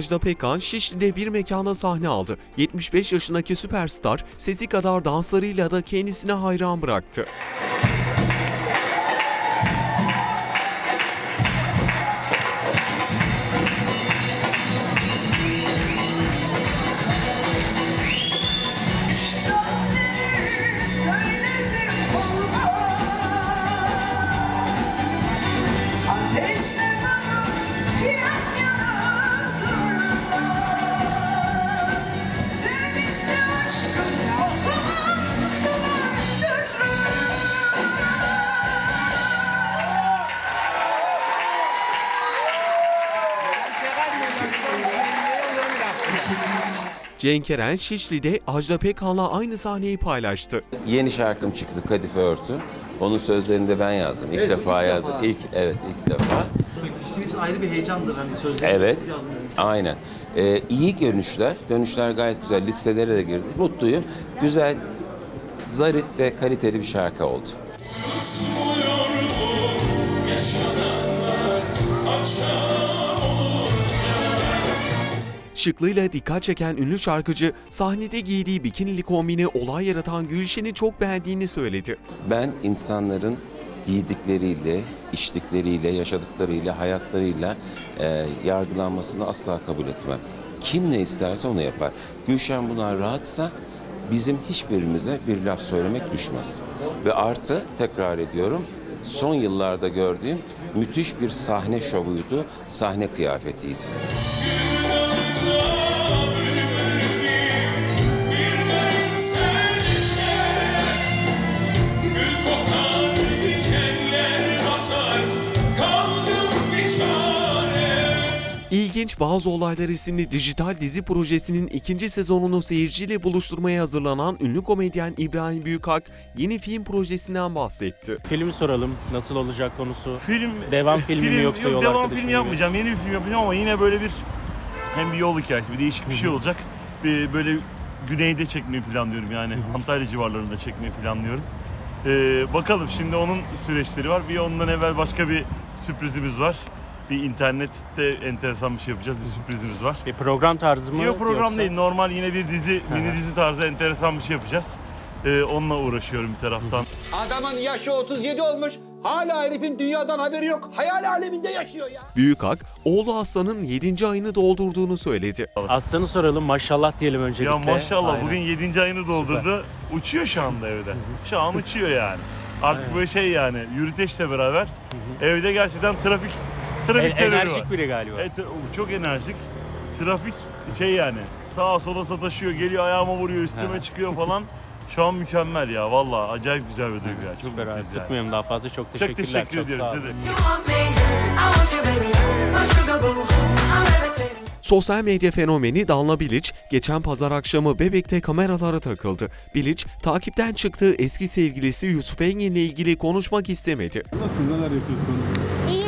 Ajda Pekkan Şişli'de bir mekana sahne aldı. 75 yaşındaki süperstar sesi kadar danslarıyla da kendisine hayran bıraktı. Cenk Eren Şişli'de Ajda Pekkan'la aynı sahneyi paylaştı. Yeni şarkım çıktı Kadife Örtü. Onun sözlerini de ben yazdım. İlk Evet, defa ilk yazdım. defa. İlk evet ilk defa. Sizin için ayrı bir heyecandır hani sözleri Evet. Aynen. Ee, iyi dönüşler. Dönüşler gayet güzel. Listelere de girdi. Mutluyum. Güzel, zarif ve kaliteli bir şarkı oldu. Şıklığıyla dikkat çeken ünlü şarkıcı sahnede giydiği bikinili kombini olay yaratan Gülşen'i çok beğendiğini söyledi. Ben insanların giydikleriyle, içtikleriyle, yaşadıklarıyla, hayatlarıyla e, yargılanmasını asla kabul etmem. Kim ne isterse onu yapar. Gülşen buna rahatsa bizim hiçbirimize bir laf söylemek düşmez. Ve artı tekrar ediyorum son yıllarda gördüğüm müthiş bir sahne şovuydu, sahne kıyafetiydi. İlginç Bazı Olaylar isimli dijital dizi projesinin ikinci sezonunu seyirciyle buluşturmaya hazırlanan ünlü komedyen İbrahim Büyükak yeni film projesinden bahsetti. Film soralım. Nasıl olacak konusu? Film Devam filmi mi yoksa yok, yol devam arkadaşı filmi yapmayacağım. Yeni bir film yapacağım ama yine böyle bir hem bir yol hikayesi, bir değişik bir şey olacak. Bir böyle güneyde çekmeyi planlıyorum yani. Antalya civarlarında çekmeyi planlıyorum. Ee, bakalım şimdi onun süreçleri var. Bir ondan evvel başka bir sürprizimiz var. Bir internette enteresan bir şey yapacağız. Bir sürprizimiz var. Bir program tarzı mı? Yok program yoksa- değil. Normal yine bir dizi, mini dizi tarzı enteresan bir şey yapacağız. Ee, onunla uğraşıyorum bir taraftan. Adamın yaşı 37 olmuş. Hala herifin dünyadan haberi yok. Hayal aleminde yaşıyor ya. Büyükak, oğlu Aslan'ın 7. ayını doldurduğunu söyledi. Aslan'ı soralım. Maşallah diyelim öncelikle. Ya maşallah Aynen. bugün 7. ayını doldurdu. Uçuyor şu anda evde. Şu an uçuyor yani. Artık böyle şey yani yürüteçle beraber evde gerçekten trafik trafik terörü enerjik var. biri galiba. Evet, çok enerjik. Trafik şey yani sağa sola sataşıyor, geliyor ayağıma vuruyor, üstüme Ha. çıkıyor falan. Şu an mükemmel ya vallahi acayip güzel bir duygu ya. Çok Süper abi. yani. Tutmayalım daha fazla. Çok Çok teşekkürler. teşekkür çok ediyorum sağ size olun. de. You want me, I want you baby My sugar boo, I'm levitating Sosyal medya fenomeni Danla Bilic geçen pazar akşamı Bebek'te kameralara takıldı. Bilic, takipten çıktığı eski sevgilisi Yusuf Engin'le ilgili konuşmak istemedi. Nasıl neler yapıyorsun? İyi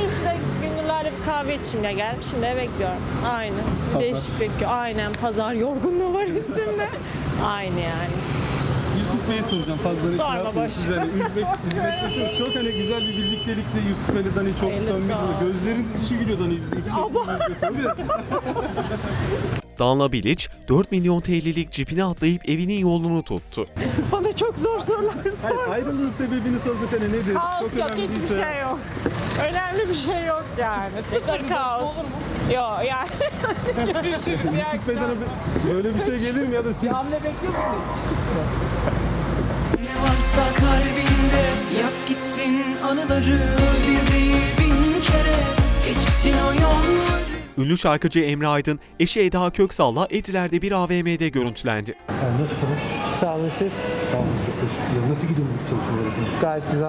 kahve içimle geldim. Şimdi eve gidiyorum. Aynı. Bir değişiklik yok. Aynen pazar yorgunluğu var üstümde. Aynı yani. Yusuf Bey'i soracağım fazla Sorma, şey yapmayın boş. size. Hani üzmek, üzmek istiyorum. Çok hani güzel bir birliktelikte Yusuf Ali'den hani çok Hayırlısı samimi. Gözlerin içi gülüyordu hani şeklinde tabii. Danla Bilic, 4 milyon TL'lik cipine atlayıp evinin yolunu tuttu. Bana çok zor sorular sor. Ayrılığın sebebini sorsak hani nedir? Kaos yok. önemli Hiçbir değilse. şey yok. Önemli bir şey yok yani. Sıfır kaos. Yok yani. Görüşürüz. iyi Yusuf Bey'den akşamlar. böyle bir şey gelir mi ya da siz? Hamle bekliyor musun? Ne varsa kalbinde Yak gitsin anıları Bir değil bin kere Geçtin o yolları Ünlü şarkıcı Emre Aydın, eşi Eda Köksal'la Etiler'de bir AVM'de görüntülendi. Nasılsınız? Sağ olun siz. Sağ olun çok teşekkür. Nasıl gidiyor bu çalışmalar efendim? Gayet güzel.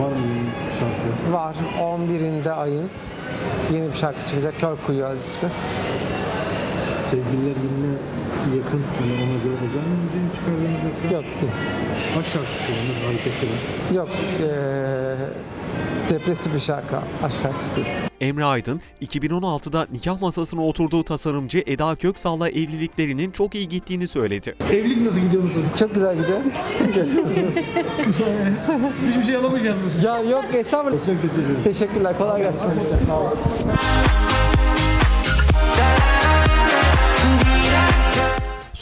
Var mı yeni şarkı? Var 11'inde ayın yeni bir şarkı çıkacak. Kör Kuyu adı ismi. Sevgililer gününe yakın hani ona göre özel mi müziği çıkardınız yoksa? Yok Aşk şarkısı mı? Nasıl hareketli? yok eee depresif bir şarkı. Aşk şarkısı değil. Emre Aydın, 2016'da nikah masasına oturduğu tasarımcı Eda Köksal'la evliliklerinin çok iyi gittiğini söyledi. Evlilik nasıl gidiyor musun? Çok güzel gidiyor. Görüyorsunuz. Hiçbir şey alamayacağız mı? ya yok estağfurullah. Çok teşekkür ederim. Teşekkürler. Kolay gelsin. Sağ olun.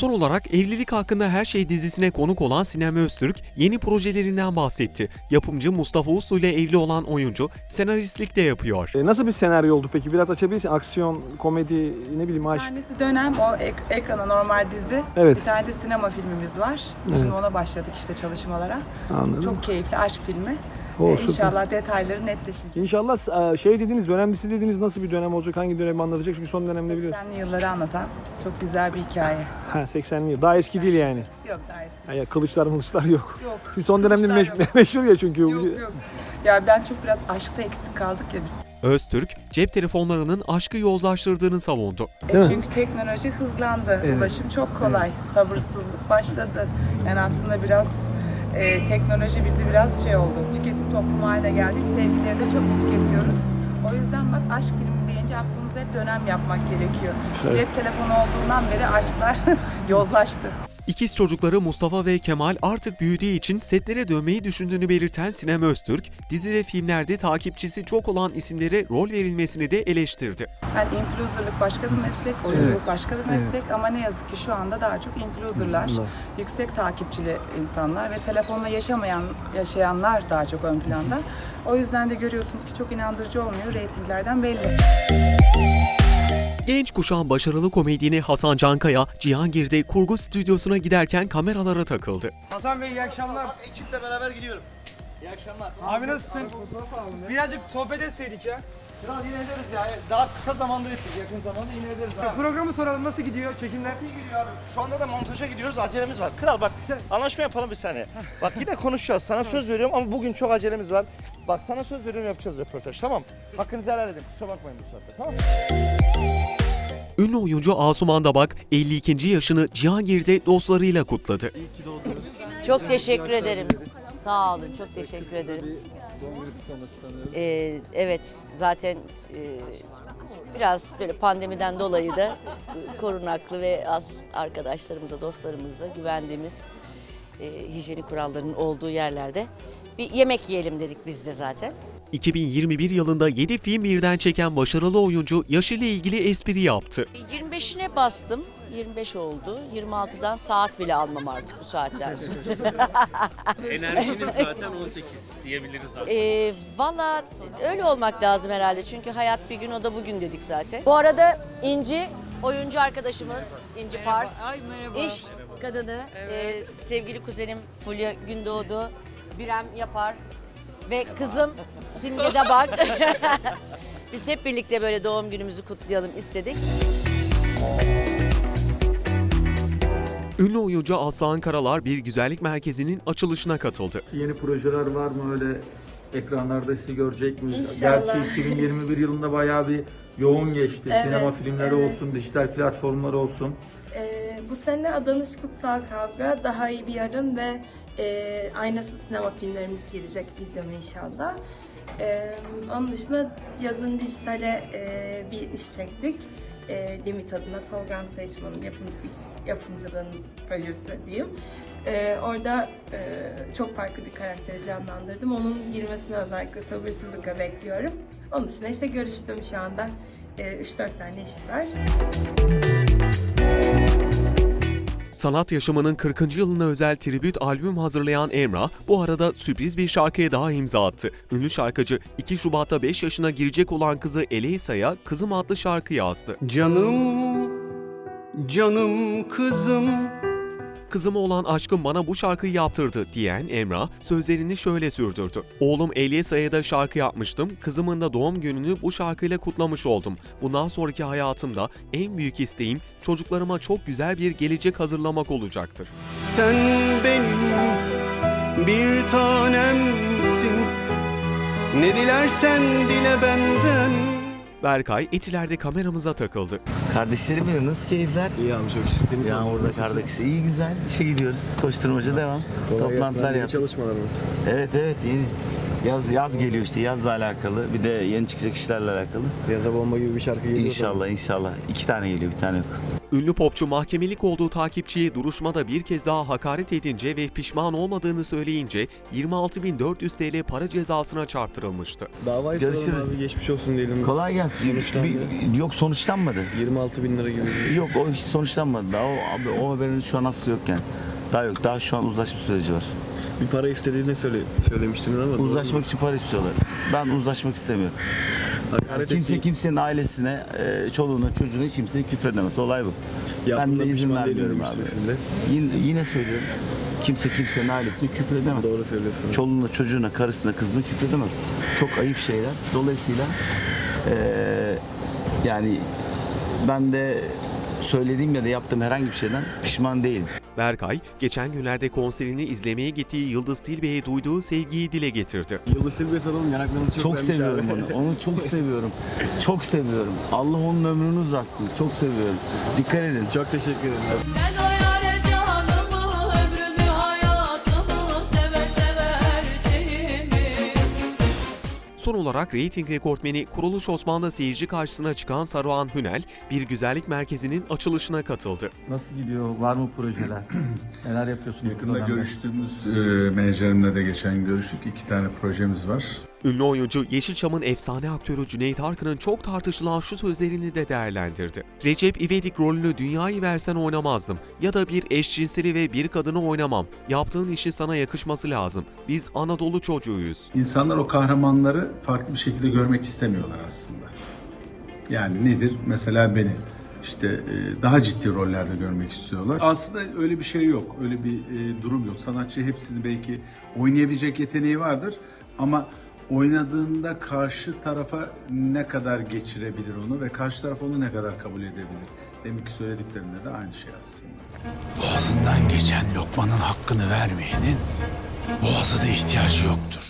Son olarak Evlilik Hakkında Her Şey dizisine konuk olan Sinem Öztürk yeni projelerinden bahsetti. Yapımcı Mustafa Uslu ile evli olan oyuncu senaristlik de yapıyor. E, nasıl bir senaryo oldu peki? Biraz açabilirsin. Aksiyon, komedi, ne bileyim Bir aşk. tanesi dönem o ek- ekrana normal dizi. Evet. Bir tane de sinema filmimiz var. Evet. Şimdi ona başladık işte çalışmalara. Anladım. Çok keyifli aşk filmi. O, süper. İnşallah detayları netleşecek. İnşallah e, şey dediğiniz, dönem dizisi dediğiniz nasıl bir dönem olacak? Hangi dönemi anlatacak? Çünkü son dönemde biliyoruz. 80'li yılları anlatan çok güzel bir hikaye. Ha 80'li yıl. Daha eski değil yani. Yok daha eski. Ha, ya kılıçlar mılıçlar yok. Yok. Son dönemde Kılıçlar meş- yok. meşhur ya çünkü. Yok yok. Ya ben çok biraz aşkta eksik kaldık ya biz. Öztürk, cep telefonlarının aşkı yozlaştırdığını savundu. E, Değil mi? çünkü teknoloji hızlandı. Evet. Ulaşım çok kolay. Sabırsızlık başladı. Yani aslında biraz e, teknoloji bizi biraz şey oldu. Tüketim toplumu haline geldik. Sevgileri de çok tüketiyoruz. O yüzden bak aşk filmi deyince aklımıza hep dönem yapmak gerekiyor. Evet. Cep telefonu olduğundan beri aşklar yozlaştı. İkiz çocukları Mustafa ve Kemal artık büyüdüğü için setlere dönmeyi düşündüğünü belirten Sinem Öztürk, dizi ve filmlerde takipçisi çok olan isimlere rol verilmesini de eleştirdi. Yani influencerlık başka bir meslek, oyunculuk başka bir meslek ama ne yazık ki şu anda daha çok influencerlar, yüksek takipçili insanlar ve telefonla yaşamayan yaşayanlar daha çok ön planda. O yüzden de görüyorsunuz ki çok inandırıcı olmuyor reytinglerden belli. Genç kuşağın başarılı komedyeni Hasan Cankaya, Cihangir'de kurgu stüdyosuna giderken kameralara takıldı. Hasan Bey iyi akşamlar. Ekiple beraber gidiyorum. İyi akşamlar. Abi nasılsın? Birazcık sohbet etseydik ya. Kral yine ederiz ya. Daha kısa zamanda ettik. Yakın zamanda yine ederiz abi. Programı soralım nasıl gidiyor çekimler? İyi gidiyor abi. Şu anda da montaja gidiyoruz. Acelemiz var. Kral bak anlaşma yapalım bir saniye. Bak yine konuşacağız. Sana söz veriyorum ama bugün çok acelemiz var. Bak sana söz veriyorum yapacağız röportaj tamam Hakkınızı helal edin. Kusura bakmayın bu saatte tamam? Ünlü oyuncu Asuman Dabak, 52. yaşını Cihangir'de dostlarıyla kutladı. Çok teşekkür ederim. Sağ olun, çok teşekkür ederim. Ee, evet, zaten e, biraz böyle pandemiden dolayı da e, korunaklı ve az arkadaşlarımıza, dostlarımızla güvendiğimiz e, hijyenik kurallarının olduğu yerlerde bir yemek yiyelim dedik biz de zaten. 2021 yılında 7 film birden çeken başarılı oyuncu yaşıyla ilgili espri yaptı. 25'ine bastım. 25 oldu. 26'dan saat bile almam artık bu saatten sonra. Enerjiniz zaten 18 diyebiliriz aslında. Ee, Valla öyle olmak lazım herhalde. Çünkü hayat bir gün o da bugün dedik zaten. Bu arada İnci oyuncu arkadaşımız İnci Pars. İş kadını e, sevgili kuzenim Fulya Gündoğdu. Bürem yapar. Ve kızım Simge de bak. Biz hep birlikte böyle doğum günümüzü kutlayalım istedik. Ünlü oyuncu Aslan Karalar bir güzellik merkezinin açılışına katıldı. Yeni projeler var mı öyle ekranlarda sizi görecek miyiz? İnşallah. Gerçi 2021 yılında bayağı bir yoğun geçti. Evet, Sinema filmleri evet. olsun, dijital platformlar olsun. Ee, bu sene Adanış Kutsal Kavga, Daha İyi Bir Yarın ve e, Aynasız sinema filmlerimiz gelecek vizyona inşallah. Ee, onun dışında yazın dijitale e, bir iş çektik. E, Limit adına Tolgan Seçman'ın yapım, yapımcılığının projesi diyeyim. Ee, orada e, çok farklı bir karakteri canlandırdım. Onun girmesini özellikle sabırsızlıkla bekliyorum. Onun dışında işte görüştüm şu anda. E, 3-4 tane iş var. Sanat yaşamının 40. yılına özel tribüt albüm hazırlayan Emrah, bu arada sürpriz bir şarkıya daha imza attı. Ünlü şarkıcı 2 Şubat'ta 5 yaşına girecek olan kızı Eleysa'ya Kızım adlı şarkı yazdı. Canım, canım kızım. Kızıma olan aşkım bana bu şarkıyı yaptırdı diyen Emrah sözlerini şöyle sürdürdü. Oğlum Elyesa'ya da şarkı yapmıştım. Kızımın da doğum gününü bu şarkıyla kutlamış oldum. Bundan sonraki hayatımda en büyük isteğim çocuklarıma çok güzel bir gelecek hazırlamak olacaktır. Sen benim bir tanemsin. Ne dilersen dile benden. Berkay Etiler'de kameramıza takıldı. Kardeşlerim benim nasıl keyifler? İyi abi çok Seni Ya orada kardeş iyi güzel. İşe gidiyoruz. Koşturmaca devam. Toplantılar yap. Çalışmalar mı? Evet evet yeni. Yaz yaz geliyor işte yazla alakalı. Bir de yeni çıkacak işlerle alakalı. Yaza bomba gibi bir şarkı İnşallah inşallah. İki tane geliyor bir tane yok. Ünlü popçu mahkemelik olduğu takipçiyi duruşmada bir kez daha hakaret edince ve pişman olmadığını söyleyince 26.400 TL para cezasına çarptırılmıştı. Davayı Görüşürüz. geçmiş olsun diyelim. Kolay gelsin. Bir- yok sonuçlanmadı. 26 bin lira gibi. Yok o hiç sonuçlanmadı. Daha o, abi, o haberin şu an aslı yok yani. Daha yok. Daha şu an uzlaşma süreci var. Bir para istediğini söyle, söylemiştiniz ama. Uzlaşmak için para istiyorlar. Ben uzlaşmak istemiyorum. Hakaret Kimse kimsenin ailesine, e, çoluğuna, çocuğuna kimseye küfredemez. Olay bu. ben de izin vermiyorum abi. Yine, yine söylüyorum. Kimse kimsenin ailesine küfredemez. Doğru söylüyorsun. Çoluğuna, çocuğuna, karısına, kızına küfredemez. Çok ayıp şeyler. Dolayısıyla e, yani ben de söylediğim ya da yaptığım herhangi bir şeyden pişman değilim. Berkay, geçen günlerde konserini izlemeye gittiği Yıldız Tilbe'ye duyduğu sevgiyi dile getirdi. Yıldız Silve soralım yanaklarınızı çok, Çok, seviyorum abi. onu. Onu çok seviyorum. Çok seviyorum. Allah onun ömrünü uzatsın. Çok seviyorum. Dikkat edin. Çok teşekkür ederim. Ben olarak reyting rekortmeni Kuruluş Osmanlı seyirci karşısına çıkan Saruhan Hünel, bir güzellik merkezinin açılışına katıldı. Nasıl gidiyor? Var mı projeler? Neler yapıyorsunuz? Yakında görüştüğümüz e, menajerimle de geçen görüştük. İki tane projemiz var. Ünlü oyuncu Yeşilçam'ın efsane aktörü Cüneyt Arkın'ın çok tartışılan şu sözlerini de değerlendirdi. Recep İvedik rolünü dünyayı versen oynamazdım. Ya da bir eşcinseli ve bir kadını oynamam. Yaptığın işi sana yakışması lazım. Biz Anadolu çocuğuyuz. İnsanlar o kahramanları farklı bir şekilde görmek istemiyorlar aslında. Yani nedir? Mesela beni işte e, daha ciddi rollerde görmek istiyorlar. Aslında öyle bir şey yok. Öyle bir e, durum yok. Sanatçı hepsini belki oynayabilecek yeteneği vardır ama oynadığında karşı tarafa ne kadar geçirebilir onu ve karşı taraf onu ne kadar kabul edebilir. Demek ki söylediklerinde de aynı şey aslında. Boğazından geçen lokmanın hakkını vermeyenin boğaza da ihtiyacı yoktur.